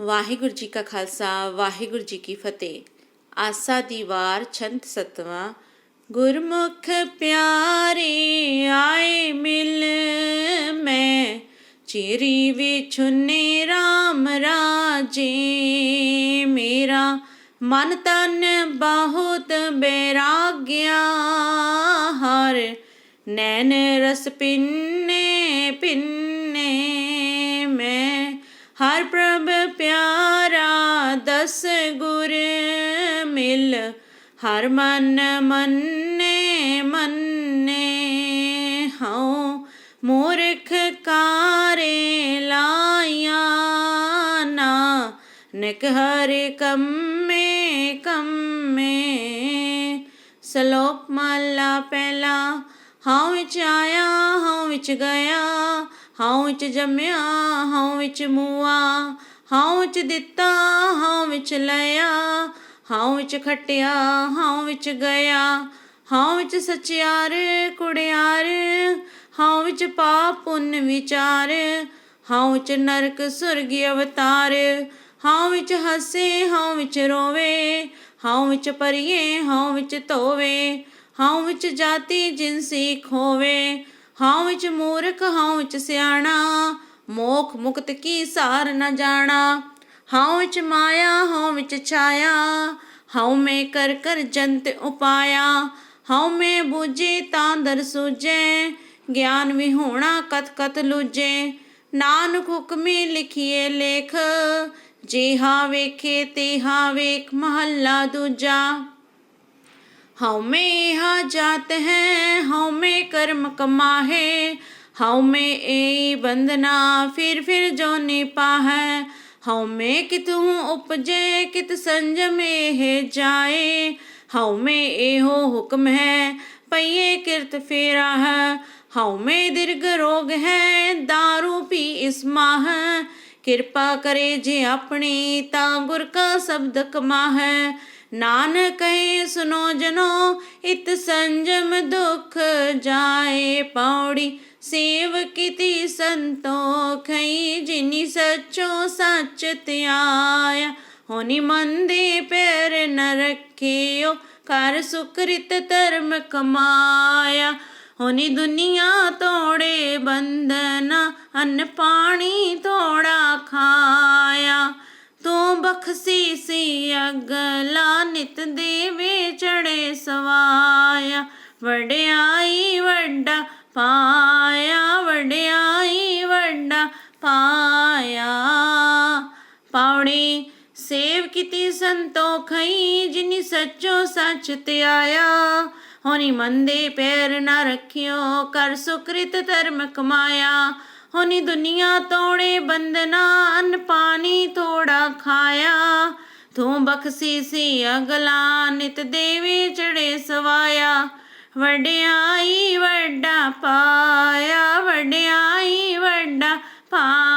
ਵਾਹਿਗੁਰੂ ਜੀ ਕਾ ਖਾਲਸਾ, ਵਾਹਿਗੁਰੂ ਜੀ ਕੀ ਫਤਿਹ। ਆਸਾ ਦੀ ਵਾਰ ਛੰਤ ਸਤਵਾਂ, ਗੁਰਮੁਖ ਪਿਆਰੇ ਆਏ ਮਿਲ ਮੈਂ, ਚਿਰੀ ਵਿਛੁਨੇ RAM ਰਾਜੇ ਮੇਰਾ, ਮਨ ਤਨ ਬਹੁਤ ਬੈਰਾਗਿਆ ਹਰ, ਨੈਣ ਰਸ ਪਿੰਨੇ ਪਿੰਨੇ ਮੈਂ, ਹਰ ਪ੍ਰਭ ਗੁਰ ਮਿਲ, ਹਰ ਮਨ ਮੰਨੇ ਮੰਨੇ ਹਉ। ਮੂਰਖ ਕਾਰੇ ਲਾਇਆ ਨਾ, ਨਿਕ ਹਰਿ ਕੰਮੇ ਕੰਮੇ। ਸਲੋਕ ਮਹਲਾ ਪਹਿਲਾ ਹਾਂ ਵਿੱਚ ਆਇਆ ਹਾਂ ਵਿੱਚ ਗਿਆ ਹਾਂ ਵਿੱਚ ਜੰਮਿਆ ਹਾਂ ਵਿੱਚ ਮੂਆ। ਹਾਂ ਵਿੱਚ ਦਿੱਤਾ ਹਾਂ ਵਿੱਚ ਲਿਆ ਹਾਂ ਵਿੱਚ ਖਟਿਆ ਹਾਂ ਵਿੱਚ ਗਿਆ ਹਾਂ ਵਿੱਚ ਸਚਿਆਰ ਕੁੜਿਆਰ ਹਾਂ ਵਿੱਚ ਪਾਪ ਪੁੰਨ ਵਿਚਾਰ ਹਾਂ ਵਿੱਚ ਨਰਕ ਸੁਰਗੀ ਅਵਤਾਰ ਹਾਂ ਵਿੱਚ ਹੱਸੇ ਹਾਂ ਵਿੱਚ ਰੋਵੇ ਹਾਂ ਵਿੱਚ ਪਰਿਏ ਹਾਂ ਵਿੱਚ ਧੋਵੇ ਹਾਂ ਵਿੱਚ ਜਾਤੀ ਜਿਨਸੀ ਖੋਵੇ ਹਾਂ ਵਿੱਚ ਮੂਰਖ ਹਾਂ ਵਿੱਚ ਸਿਆਣਾ ਮੋਖ ਮੁਕਤ ਕੀ ਸਾਰ ਨ ਜਾਣਾ। ਹਾਂ ਵਿੱਚ ਮਾਇਆ, ਹਉ ਵਿੱਚ ਛਾਇਆ। ਹਉ ਮੈਂ ਕਰ ਕਰ ਜੰਤ ਉਪਾਇਆ। ਹਉ ਮੈਂ ਬੂਝੇ ਤਾਂ ਦਰ ਸੂਝੇ। ਗਿਆਨ ਵਿਹੋਣਾ ਕਤ ਕਤ ਲੂਜੇ ਨਾਨਕ ਹੁਕਮੀ ਲਿਖੀਏ ਲੇਖ। ਜਿਹਾ ਵੇਖੇ ਤਿਹਾ ਵੇਖ ਮਹੱਲਾ ਦੂਜਾ। ਹਉ ਮੈਂ ਹਾ ਜਾਤ ਹੈ, ਹਉ ਮੈਂ ਕਰਮ ਕਮਾਹੇ। ਹਉ ਮੈਂ ਏ ਬੰਦਨਾ ਫਿਰ ਫਿਰ ਜੋ ਨਿਪਾਹੈ ਹਉ ਮੈਂ ਕਿਤੂ ਉਪਜੇ, ਕਿਤ ਸੰਜਮੇ ਹੈ ਜਾਏ। ਹਉ ਮੈਂ ਇਹੋ ਹੁਕਮ ਹੈ, ਪਈਏ ਕਿਰਤ ਫੇਰਾ ਹੈ ਹਉ ਮੈਂ ਦਿਰਗ ਰੋਗ ਹੈ दारू ਪੀ ਇਸ ਮਾਹ। ਕਿਰਪਾ ਕਰੇ ਜੇ ਆਪਣੀ, ਤਾਂ ਗੁਰ ਕਾ ਸ਼ਬਦ ਕਮਾਹੈ। ਨਾਨਕ ਕਹੇ ਸੁਨੋ ਜਨੋ ਇਤ ਸੰਜਮ ਦੁਖ ਜਾਏ ਪੌੜੀ ਸੇਵ ਕੀਤੀ ਸੰਤੋਖਈ ਜਿਨੀ ਸੱਚੋ ਸੱਚ ਧਿਆਇਆ। ਹੋਨੀ ਮਨ ਦੇ ਪੈਰ ਨ ਰੱਖਿਓ ਕਰ ਸੁਕ੍ਰਿਤ ਧਰਮ ਕਮਾਇਆ। ਹੋਨੀ ਦੁਨੀਆ ਤੋੜੇ ਬੰਧਨਾ, ਅੰਨ ਪਾਣੀ ਤੋੜਾ ਖਾਇਆ। ਤੂੰ ਅਗਲਾ ਨਿਤ ਦੇਵੇ ਚੜੇ ਸਵਾਇਆ। ਵਡਿਆਈ ਵੱਡਾ ਪਾਇਆ, ਵਡਿਆਈ ਵੱਡਾ ਪਾਇਆ। ਪਾਉਣੀ ਸੇਵ ਕੀਤੀ ਸੰਤੋਖਈ ਜਿਨੀ ਸੱਚੋ ਸੱਚ ਧਿਆਇਆ ਹੋਣੀ ਮੰਦੇ ਪੈਰ ਨਾ ਰੱਖਿਓ, ਕਰ ਸੁਕ੍ਰਿਤ ਧਰਮ ਕਮਾਇਆ। ਹੋਨੀ ਦੁਨੀਆ ਤੋੜੇ ਬੰਦਨਾ ਅਨ ਪਾਣੀ ਥੋੜਾ ਖਾਇਆ। ਤੂੰ ਬਖਸੀ ਸੀ ਅਗਲਾ, ਨਿਤ ਦੇਵੀ ਚੜੇ ਸਵਾਇਆ। ਵਡਿਆਈ ਵੱਡਾ ਪਾਇਆ ਵਡਿਆਈ ਵੱਡਾ ਪਾ